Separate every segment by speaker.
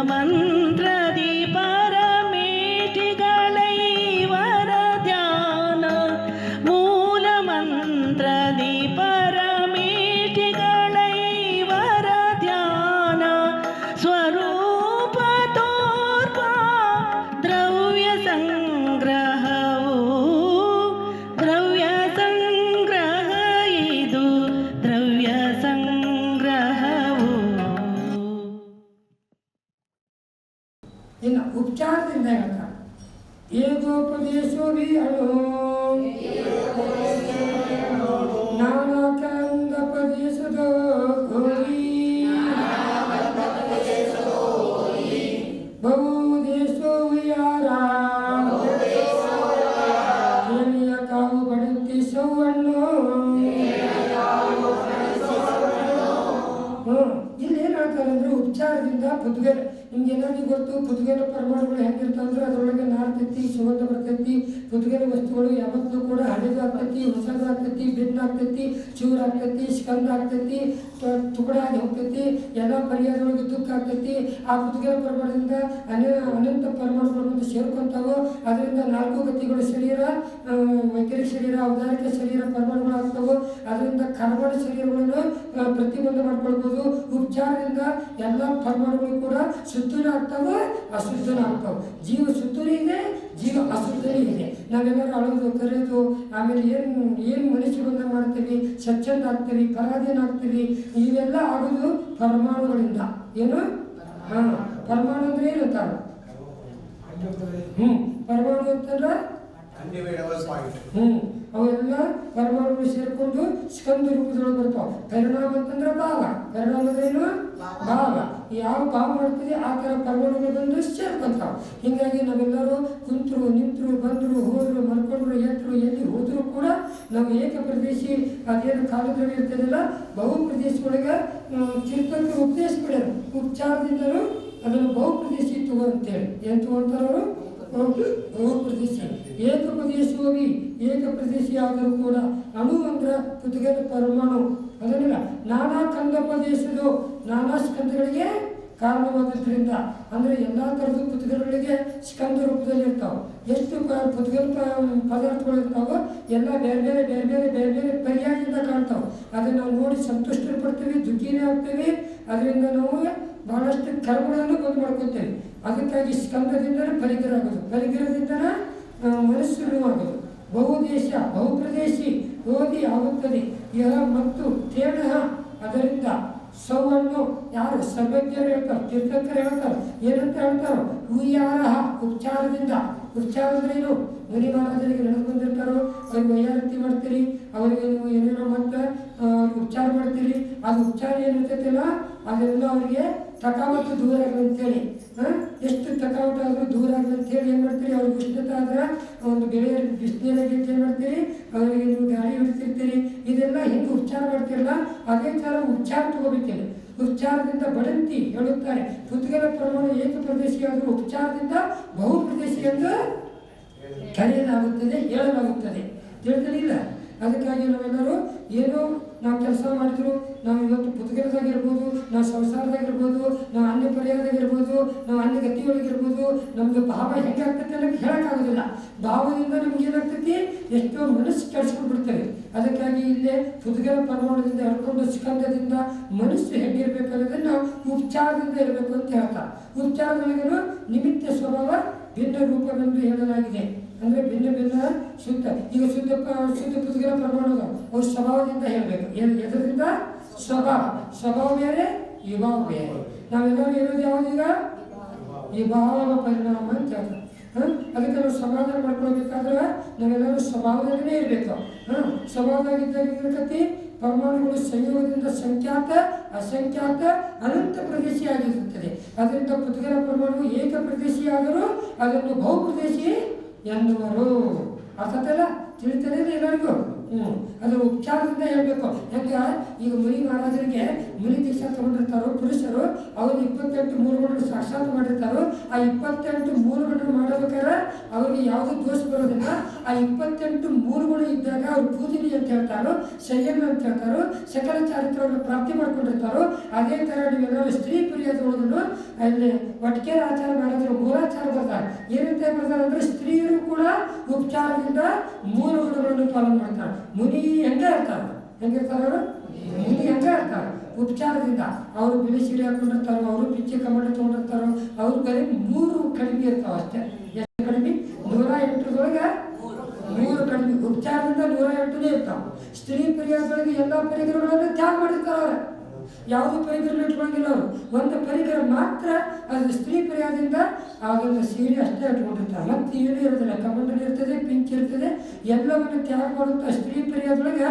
Speaker 1: ಮೂಲ
Speaker 2: ಇಲ್ಲಿ ಏನು ಹೇಳ್ತಾರೆ ಅಂದ್ರೆ ಉಪಚಾರದಿಂದ ನಿಮ್ಗೆ ಏನಾದ್ರು ಗೊತ್ತು ಪುದುಗೆನ ಪರಮಾಣುಗಳು ಹೆಂಗಿರ್ತಾವಂದ್ರೆ ಅದರೊಳಗೆ ನಾರ್ತೈತಿ ಸುಗಂಧ ಬರ್ತೈತಿ. ಪುದುಗೆನ ವಸ್ತುಗಳು ಯಾವತ್ತೂ ಕೂಡ ಹಳೇದು ಆಗ್ತೈತಿ ಹೊಸದು ಆಗ್ತೈತಿ ಭಿನ್ನ ಆಗ್ತೈತಿ ಚೂರು ಆಗ್ತೈತಿ ಸ್ಕಂದ ಆಗ್ತೈತಿ ತ- ತುಕಡ ಆಗಿ ಹೋಗ್ತೈತಿ ಎಲ್ಲ ಪರಿಹಾರಗಳಿಗೆ ದುಃಖ ಆಗ್ತೈತಿ ಆ ಪುದುಗೆನ ಪರಮಾಣದಿಂದ ಅನ ಅನಂತ ಪರಮಾಣುಗಳು ಬಂದು ಸೇರ್ಕೊಂತಾವೋ ಅದರಿಂದ ನಾಲ್ಕು ಗತಿಗಳು ಶರೀರ ಆ, ವೈಖರಿ ಶರೀರ ಔದಾರಿಕ ಶರೀರ ಪರಮಾಣುಗಳು ಆಗ್ತಾವೋ ಅದರಿಂದ ಕರ್ಮಣ ಶರೀರಗಳನ್ನು ಪ್ರತಿಬಂಧ ಮಾಡ್ಕೊಳ್ಬೋದು. ಉಪಚಾರದಿಂದ ಎಲ್ಲ ಪರಮಾಣುಗಳು ಕೂಡ ಶುದ್ಧನ ಆಗ್ತಾವೆ, ಅಶುದ್ಧನ ಆಗ್ತಾವೆ. ಜೀವ ಶುದ್ಧನೂ ಇದೆ, ಜೀವ ಅಶುದ್ಧನೂ ಇದೆ. ನಾವೆಲ್ಲರೂ ಅಳೋದು, ಕರೆಯೋದು, ಆಮೇಲೆ ಏನು ಏನು ಮನುಷ್ಯ ಬಂದ ಮಾಡ್ತೀವಿ ಸ್ವಚ್ಛಂದ ಆಗ್ತೀವಿ ಪರಾಧೀನ ಆಗ್ತೀವಿ ಇವೆಲ್ಲ ಆಗೋದು ಪರಮಾಣುಗಳಿಂದ. ಏನು? ಹಾಂ, ಪರಮಾಣು ಅಂದ್ರೆ ಏನು ಅಂತಾರೆ ಹ್ಞೂ ಪರಮಾಣು ಅಂತಂದ್ರೆ ಹ್ಞೂ ಅವೆಲ್ಲ ಪರಮಾಣುಗಳು ಸೇರಿಕೊಂಡು ಸ್ಕಂದ ರೂಪದೊಳಗೆ ಬರ್ತಾವ. ಪರಿಣಾಮ ಅಂತಂದ್ರೆ ಭಾವ. ಪರಿಣಾಮ ಏನು? ಭಾವ. ಯಾವ ಭಾವ ಮಾಡ್ತೀವಿ ಆ ಥರ ಪರಮಾಣುಗಳು ಬಂದು ಸೇರ್ಕೊಂತಾವೆ. ಹೀಗಾಗಿ ನಾವೆಲ್ಲರೂ ಕುಂತರು, ನಿಂತರು, ಬಂದರು, ಹೋದರು, ಮಲ್ಕೊಂಡ್ರು ಎತ್ತರು ಎಲ್ಲಿ ಹೋದರೂ ಕೂಡ ನಾವು ಏಕ ಪ್ರದೇಶಿ, ಅದೇನು ಕಾಲದ್ರವ್ಯ ಇರ್ತದಲ್ಲ, ಬಹು ಚಿರ್ತಕ್ಕೆ ಉಪದೇಶ ಮಾಡ್ಯಾರ ಉಪಚಾರದಿಂದಲೂ ಅದನ್ನು ಬಹು ಪ್ರದೇಶಿ ತಗೋ ಅಂತೇಳಿ. ಏನು ತಗೊಂತಾರವರು ಪ್ರದೇಶಿ. ಏಕ ಹೋಗಿ ಏಕ ಪ್ರದೇಶಿ ಆದರೂ ಕೂಡ. ಅಣು ಅಂದ್ರೆ ಪರಮಾಣು. ಅದನ್ನಿಲ್ಲ ನಾನಾ ಕಂದ ಪ್ರದೇಶದ ನಾನಾ ಸ್ಕಂದಗಳಿಗೆ ಕಾರಣವಾದದ್ರಿಂದ ಅಂದರೆ ಎಲ್ಲ ಥರದ ಪುದ್ಗಲಗಳಿಗೆ ಸ್ಕಂದ ರೂಪದಲ್ಲಿ ಇರ್ತಾವೆ. ಎಷ್ಟು ಪ- ಪುದ್ಗಲ ಪ- ಪದಾರ್ಥಗಳು ಇರ್ತಾವೋ ಎಲ್ಲ ಬೇರೆ ಬೇರೆ ಬೇರೆ ಬೇರೆ ಬೇರೆ ಬೇರೆ ಪರ್ಯಾಯದಿಂದ ಕಾಣ್ತಾವೆ. ಅದನ್ನು ನಾವು ನೋಡಿ ಸಂತುಷ್ಟ ಪಡ್ತೀವಿ ದುಃಖಿನೇ ಆಗ್ತೀವಿ. ಅದರಿಂದ ನಾವು ಬಹಳಷ್ಟು ಕರ್ಮಗಳನ್ನು ಬಂದು ಮಾಡ್ಕೊತೇವೆ. ಅದಕ್ಕಾಗಿ ಸ್ಕಂದದಿಂದಲೇ ಪರಿಗ್ರಹ ಆಗೋದು ಪರಿಗ್ರಹದಿಂದಲೇ ಆ, ಮನಸ್ಸು ಆಗೋದು ಬಹುದೇಶ ಬಹುಪ್ರದೇಶಿ ಓದಿ ಆಗುತ್ತದೆ. ಇಹ ಮತ್ತು ತೇಣ ಅದರಿಂದ ಸೌವನ್ನು ಯಾರು ಸರ್ವಜ್ಞರು ಹೇಳ್ತಾರೆ, ತೀರ್ಥಕರು ಹೇಳ್ತಾರೆ, ಏನಂತ ಹೇಳ್ತಾರೋ ಹೂಯಾರ ಉಪಚಾರದಿಂದ ಉಪಚಾರ ಅಂದ್ರೆ ಏನು? ಮುನಿ ಮಹಾರಾಜರಿಗೆ ನಡೆದು ಬಂದಿರ್ತಾರೋ ಅವ್ರಿಗೆ ವೈಯಾರತಿ ಮಾಡ್ತೀರಿ, ಅವರಿಗೆ ನೀವು ಏನೇನೋ ಮತ್ತೆ ಉಪಚಾರ ಮಾಡ್ತೀರಿ, ಅದು ಉಪಚಾರ ಏನಿರ್ತೈತಿಲ್ಲ ಅದೆಲ್ಲ ಅವರಿಗೆ ತಕಾವತ್ತು ದೂರ ಆಗಲಿ ಅಂತೇಳಿ ಎಷ್ಟು ತಕಾವತ್ತು ಆದರೂ ದೂರ ಆಗಲಿ ಅಂತೇಳಿ ಏನು ಮಾಡ್ತೀರಿ? ಅವ್ರಿಗೆ ಉಷ್ಣತೆ ಆದ್ರೆ ಒಂದು ಬೆಳೆ ಬಿಸಿನೀರಾಗಿ ಏನು ಮಾಡ್ತೀರಿ? ಅವರಿಗೆ ನೀವು ಗಾಳಿ ಹೊಡಿತಿರ್ತೀರಿ ಇದೆಲ್ಲ ಹೆಂಗೆ ಉಪಚಾರ ಮಾಡ್ತಿರಲ್ಲ, ಅದೇ ಥರ ಉಪಚಾರ ತಗೋಬೇಕಿಲ್ಲ ಉಪಚಾರದಿಂದ ಬಡಂತಿ ಹೇಳುತ್ತಾರೆ. ಪುತ್ಗಲ ಪ್ರಮಾಣ ಏಕ ಪ್ರದೇಶಿಯಾದರೂ ಉಪಚಾರದಿಂದ ಬಹು ಪ್ರದೇಶಿ ಎಂದು ಕರೆಯಲಾಗುತ್ತದೆ, ಹೇಳಲಾಗುತ್ತದೆ. ತಿಳಿದಿಲ್ಲ ಅದಕ್ಕಾಗಿ ನಾವೆಲ್ಲರೂ ಏನೋ ನಾವು ಕೆಲಸ ಮಾಡಿದ್ರು ನಾವು ಇವತ್ತು ಪುಸ್ತಕದಾಗಿರ್ಬೋದು ನಾವು ಸಂಸಾರದಾಗಿರ್ಬೋದು ನಾವು ಅನ್ಯ ಪರಿಹಾರದಾಗಿರ್ಬೋದು ನಾವು ಅನ್ಯ ಗತಿಯೊಳಗಿರ್ಬೋದು, ನಮ್ದು ಭಾವ ಹೆಂಗಾಗ್ತೈತೆ ಅನ್ನೋಕೆ ಹೇಳೋಕ್ಕಾಗೋದಿಲ್ಲ. ಭಾವದಿಂದ ನಮ್ಗೆ ಏನಾಗ್ತೈತಿ? ಎಷ್ಟೋ ಮನಸ್ಸು ಕೆಡಿಸ್ಕೊಂಡು ಬಿಡ್ತೇವೆ ಅದಕ್ಕಾಗಿ ಇಲ್ಲೇ ಪುದುಗಲ ಪರಮಾಣುದಿಂದ ಹಿಡ್ಕೊಂಡು ಸ್ಕಂದದಿಂದ ಮನಸ್ಸು ನಾವು ಉಪಚಾರದಿಂದ ಇರಬೇಕು ಅಂತ ಹೇಳ್ತಾ. ಉಪಚಾರದೊಳಗೇನು ನಿಮಿತ್ತ ಸ್ವಭಾವ ಭಿನ್ನ ರೂಪವೆಂದು ಹೇಳಲಾಗಿದೆ. ಅಂದ್ರೆ ಭಿನ್ನ ಭಿನ್ನ ಶುದ್ಧ. ಈಗ ಶುದ್ಧ ಶುದ್ಧ ಪುಸ್ತಕಗಳ ಪ್ರಮಾಣದ ಅವ್ರ ಸ್ವಭಾವದಿಂದ ಹೇಳಬೇಕು. ಏನು, ಎದರಿಂದ? ಸ್ವಭಾವ. ಸ್ವಭಾವ ಬೇರೆ, ವಿಭಾವ ಬೇರೆ. ನಾವೆಲ್ಲರೂ ಇರೋದು ಯಾವ್ದೀಗ ವಿಭಾವ ಪರಿಣಾಮ ಅಂತ ಹೇಳ್ತಾರೆ? ಅದಕ್ಕೆ ನಾವು ಸಮಾಧಾನ ಮಾಡ್ಕೊಳ್ಬೇಕಾದ್ರೆ ನಾವೆಲ್ಲರೂ ಸ್ವಭಾವದಲ್ಲೇ ಇರಬೇಕು. ಹಾಂ ಏನಾಗತಿ ಪರಮಾಣುಗಳು ಸಂಯೋಗದಿಂದ ಸಂಖ್ಯಾತ, ಅಸಂಖ್ಯಾತ, ಅನಂತ ಪ್ರದೇಶಿಯಾಗಿರುತ್ತದೆ ಅದರಿಂದ ಪುದ್ಗಲ ಪರಮಾಣು ಏಕ ಪ್ರದೇಶಿಯಾದರೂ ಅದನ್ನು ಬಹುಪ್ರದೇಶಿ ಎನ್ನುವರು ಅರ್ಥದಲ್ಲ ತಿಳಿತಾನೆ ಎಲ್ಲರಿಗೂ? ಹ್ಞೂ ಅದು ಉಪಚಾರದಿಂದ ಹೇಳ್ಬೇಕು. ಹೆಂಗೆ? ಈಗ ಮುನಿ ಮಹಾರಾಜರಿಗೆ ಮುನಿ ದೀಕ್ಷಾ ತಗೊಂಡಿರ್ತಾರೋ, ಪುರುಷರು, ಅವರು ಇಪ್ಪತ್ತೆಂಟು ಮೂರುಗಳನ್ನು ಸಾಕ್ಷಾತ್ ಮಾಡಿರ್ತಾರೋ, ಆ ಇಪ್ಪತ್ತೆಂಟು ಮೂರುಗಳನ್ನು ಮಾಡಬೇಕಾದ್ರೆ ಅವ್ರಿಗೆ ಯಾವುದೇ ದೋಷ ಬರೋದಿಲ್ಲ. ಆ ಇಪ್ಪತ್ತೆಂಟು ಮೂರುಗಳು ಇದ್ದಾಗ ಅವ್ರು ಪೂಜಿನಿ ಅಂತ ಹೇಳ್ತಾರೋ ಸಂಯಮ ಅಂತ ಹೇಳ್ತಾರೋ, ಸಕಲ ಚಾರಿತ್ರವನ್ನು ಪ್ರಾಪ್ತಿ ಮಾಡ್ಕೊಂಡಿರ್ತಾರೋ, ಅದೇ ಥರ ನೀವೆಲ್ಲರೂ ಸ್ತ್ರೀ ಪ್ರಿಯದೊಳಗನ್ನು ಅಲ್ಲಿ ಒಟ್ಟಿಗೆ ಆಚಾರ ಮಾಡಿದ್ರು ಮೂಲಾಚಾರ ಬರ್ತಾರೆ. ಏನಂತ ಬರ್ತಾರೆ ಅಂದ್ರೆ ಸ್ತ್ರೀಯರು ಕೂಡ ಉಪಚಾರದಿಂದ ಮೂರು ಗುಣಗಳನ್ನು ಪಾಲನೆ ಮಾಡ್ತಾರೆ. ಮುನಿ ಹೆಂಗೆ ಇರ್ತಾರೆ ಅವರು? ಮುನಿ ಹೆಂಗೆ ಇರ್ತಾರೆ ಉಪಚಾರದಿಂದ ಅವರು ಬಿಳಿ ಸೀರೆ ಹಾಕೊಂಡಿರ್ತಾರೋ ಅವರು ಪಿಚ್ಚೆ ಕಮಂಡ ತೊಗೊಂಡಿರ್ತಾರೋ ಅವ್ರ ಬರೀ ಮೂರು ಕಡಿಮೆ ಇರ್ತಾವೆ ಅಷ್ಟೇ. ಎಷ್ಟು ಕಡಿಮೆ? ನೂರ ಎಂಟರದೊಳಗೆ ಮೂರು ಕಡಿಮೆ. ಉಪಚಾರದಿಂದ ನೂರ ಎಂಟನೇ ಇರ್ತಾವೆ. ಸ್ತ್ರೀ ಪರಿಹಾರದೊಳಗೆ ಎಲ್ಲ ಪರಿಕರಗಳನ್ನು ತ್ಯಾಗ ಮಾಡಿರ್ತಾರೆ ಅವ್ರೆ. ಯಾವುದು ಪರಿಕರ ಇಟ್ಕೊಂಡಿಲ್ಲ ಅವರು. ಒಂದು ಪರಿಕರ ಮಾತ್ರ ಅದು ಸ್ತ್ರೀ ಪರಿಹಾರದಿಂದ ಅದೊಂದು ಸೀರೆ ಅಷ್ಟೇ ಇಟ್ಕೊಂಡಿರ್ತಾರೆ. ಮತ್ತೆ ಏನೂ ಇರೋದಿಲ್ಲ ಕಮಂಡಲ್ ಇರ್ತದೆ ಪಿಂಚ್ ಇರ್ತದೆ, ಎಲ್ಲವನ್ನು ತ್ಯಾಗ ಮಾಡುವಂಥ ಸ್ತ್ರೀ ಪರಿಹಾರದೊಳಗೆ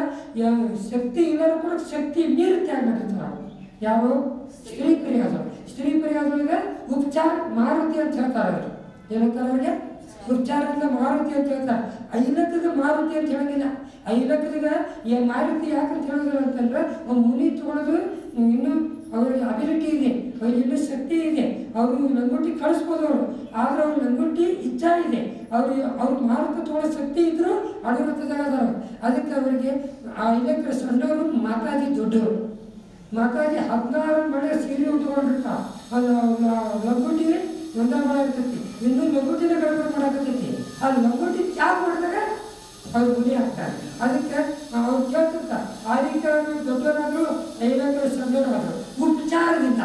Speaker 2: ಶಕ್ತಿ ಇಲ್ಲರೂ ಕೂಡ ಶಕ್ತಿ ಮೀರಿ ತ್ಯಾಗ ಮಾಡಿರ್ತಾರೆ. ಯಾವ ಸ್ತ್ರೀ ಪರಿಹಾರ ಸ್ತ್ರೀ ಪರಿಹಾರದೊಳಗೆ ಉಪಚಾರ ಮಾರುತಿ ಅಂತ ಹೇಳ್ತಾರೆ ಅವರು. ಏನಂತಾರೆ ಅವ್ರಿಗೆ? ಉಪಚಾರದಿಂದ ಮಾರುತಿ ಅಂತ ಹೇಳ್ತಾರೆ. ಐಲಕ್ಕದ ಮಾರುತಿ ಅಂತ ಹೇಳಂಗಿಲ್ಲ. ಐಲಕ್ಕದಾಗ ಈ ಮಾರುತಿ ಯಾಕಂತ ಹೇಳೋದಿಲ್ಲ ಅಂತಂದ್ರೆ, ಒಂದು ಮುನಿ ತಗೊಳ್ಳೋದು ಇನ್ನೂ ಅವ್ರಿಗೆ ಅಬಿಲಿಟಿ ಇದೆ. ಅವ್ರಿಗೆ ಇನ್ನೂ ಶಕ್ತಿ ಇದೆ. ಅವರು ಲಂಗೋಟಿ ಕಳಿಸ್ಬೋದು ಅವರು. ಆದ್ರೆ ಅವ್ರ ಲಂಗೋಟಿ ಇಚ್ಛಾ ಇದೆ. ಅವ್ರು, ಅವ್ರ ಮಾರುತ ತಗೊಳ್ಳೋ ಶಕ್ತಿ ಇದ್ರು ಅಡುಗತದಾಗ ಅದಾರ ಅದಕ್ಕೆ ಅವರಿಗೆ ಆ ಇಲಕ್ಕರ ಸಣ್ಣವರು ಮಾತಾಜಿ ದೊಡ್ಡವರು. ಮಾತಾಜಿ ಹದಿನಾರು ಮಳೆ ಸೀರೆ ಉಟ್ಕೊಂಡಿರ್ತಾರೆ. ಅದು ಲಂಗೋಟಿ ಒಂದ ಮಾಡಾಕತ್ತೈತಿ. ಇನ್ನೂ ಲಂಗೋಟಿನ ಗಡಬಡ ಮಾಡಾಕತ್ತೈತಿ. ಅದು ನಗುಟಿ ಯಾಕೆ ಮಾಡಿದಾಗ ಅವ್ರು ಗುರಿ ಹಾಕ್ತಾರೆ ಅದಕ್ಕೆ ಅವ್ರು ಕೇಳ್ತಿರ್ತಾರೆ. ಅವರು ದೊಡ್ಡವರಾದ್ರು, ಐವತ್ತರ ಸಣ್ಣವರಾದ್ರು ಉಪಚಾರದಿಂದ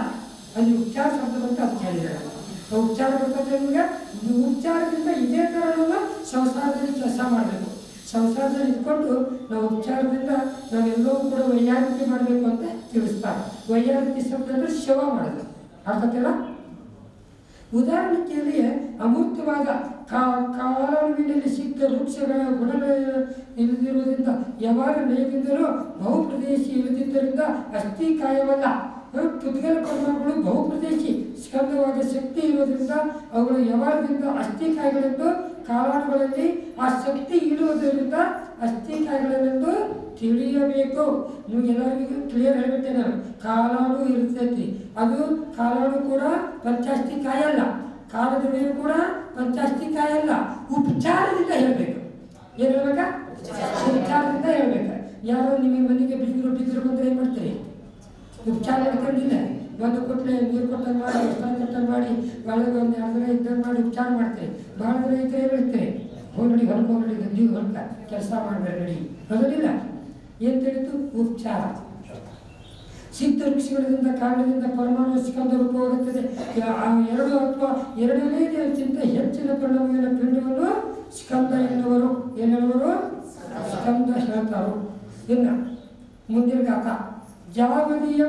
Speaker 2: ಅಲ್ಲಿ ಉಪಚಾರ ಶಬ್ದ ಅಂತ ಅದು ಹೇಳಿದ್ದಾರೆ ಆ ಉಪಚಾರ ಬರ್ತದೆ ನಿಮಗೆ ಉಪಚಾರದಿಂದ ಇದೇ ಥರ ನಾವು ಸಂಸಾರದಲ್ಲಿ ಕೆಲಸ ಮಾಡಬೇಕು. ಸಂಸಾರದಲ್ಲಿ ಇಟ್ಕೊಂಡು ನಾವು ಉಪಚಾರದಿಂದ ನಾವೆಲ್ಲವೂ ಕೂಡ ವೈಯಾರಿಕೆ ಮಾಡಬೇಕು ಅಂತ ತಿಳಿಸ್ತಾರೆ. ವೈಯಾರಿಕೆ ಶಬ್ದ ಅಂದರೆ ಸೇವಾ ಮಾಡೋದು. ಅರ್ಥಕ್ಕೆಲ್ಲ ಉದಾಹರಣೆ ಕೇಳಿ ಅಮೂರ್ತವಾದ ಕಾಲುವಿನಲ್ಲಿ ಸಿಕ್ಕ ವೃಕ್ಷಗಳ ಗುಣ ಇಲ್ಲದಿರುವುದರಿಂದ ಯಾವಾಗ ನಯದಿಂದಲೂ ಬಹುಪ್ರದೇಶಿ ಇಲ್ಲದಿದ್ದರಿಂದ ಅಸ್ಥಿ ಕಾಯವಲ್ಲ. ಪುದ್ಗಲ ಪರಮಾಣುಗಳು ಬಹುಪ್ರದೇಶಿ ಸ್ಕಂದವಾದ ಶಕ್ತಿ ಇರುವುದರಿಂದ ಅವುಗಳು ಯಾವಾಗದಿಂದ ಅಸ್ಥಿಕಾಯಗಳೆಂದು ಕಾಲಾಣುಗಳಲ್ಲಿ ಆ ಶಕ್ತಿ ಇರುವುದರಿಂದ ಅಸ್ಥಿಕಾಯಗಳೆಂದು ತಿಳಿಯಬೇಕು. ಎಲ್ಲರಿಗೂ ಕ್ಲಿಯರ್ ಹೇಳ್ಬಿಟ್ಟೆ ನಾನು. ಕಾಲಾಣು ಇರ್ತೈತಿ ಅದು ಕಾಲೋಡು ಕೂಡ ಪಂಚಾಸ್ತಿ ಕಾಯಲ್ಲ ಕಾಲದ ಮೇಲೆ ಕೂಡ ಪಂಚಾಸ್ತಿ ಕಾಯಲ್ಲ ಉಪಚಾರದಿಂದ ಹೇಳಬೇಕು. ಏನು ಹೇಳ್ಬೇಕಾ? ಉಪಚಾರದಿಂದ ಹೇಳ್ಬೇಕು. ಯಾರೋ ನಿಮಗೆ ಮನೆಗೆ ಬೀಗರು ಬೀಗರು ಬಂದ್ರೆ ಏನು ಮಾಡ್ತೀರಿ? ಉಪಚಾರ ಮಾಡ್ಕೊಂಡಿಲ್ಲ ಒಂದು ಕೊಟ್ಟಲೆ ನೀರು ಕೊಟ್ಟಂಗೆ ಮಾಡಿ ಉಪಚಾರ ಕೊಟ್ಟಂಗೆ ಮಾಡಿ, ಒಳಗೆ ಒಂದು ಎರಡು ದಿನ ಇದ್ದಂಗೆ ಮಾಡಿ ಉಪಚಾರ ಮಾಡ್ತೀರಿ. ಭಾಳ ದಿನ ಇದ್ದರೆ ಹೇಳ್ತೀರಿ ಹೋಗಿ ಹೊರಗೆ ಹೋಗಿ ನೀವು ಹೊರಗೆ ಕೆಲಸ ಮಾಡಬೇಡಿ ಹೌದಿಲ್ಲ ಏನು ತಿಳಿತು? ಉಪಚಾರ ಸಿದ್ಧ ಋಷಿಗಳಿಂದ ಕಾರಣದಿಂದ ಪರಮಾಣು ಸ್ಕಂದ ರೂಪವಾಗುತ್ತದೆ ಎರಡು ಅಥವಾ ಎರಡನೇದಕ್ಕಿಂತ ಹೆಚ್ಚಿನ ಪರಿಣಾಮವಿನ ಪಿಂಡವನ್ನು ಸ್ಕಂದ ಎನ್ನುವರು. ಏನೆಲ್ಲವರು ಸ್ಕಂದ ಹೇಳ್ತಾರು. ಇನ್ನ ಮುಂದಿನ ಗಾತ ಜಾವದಿಯ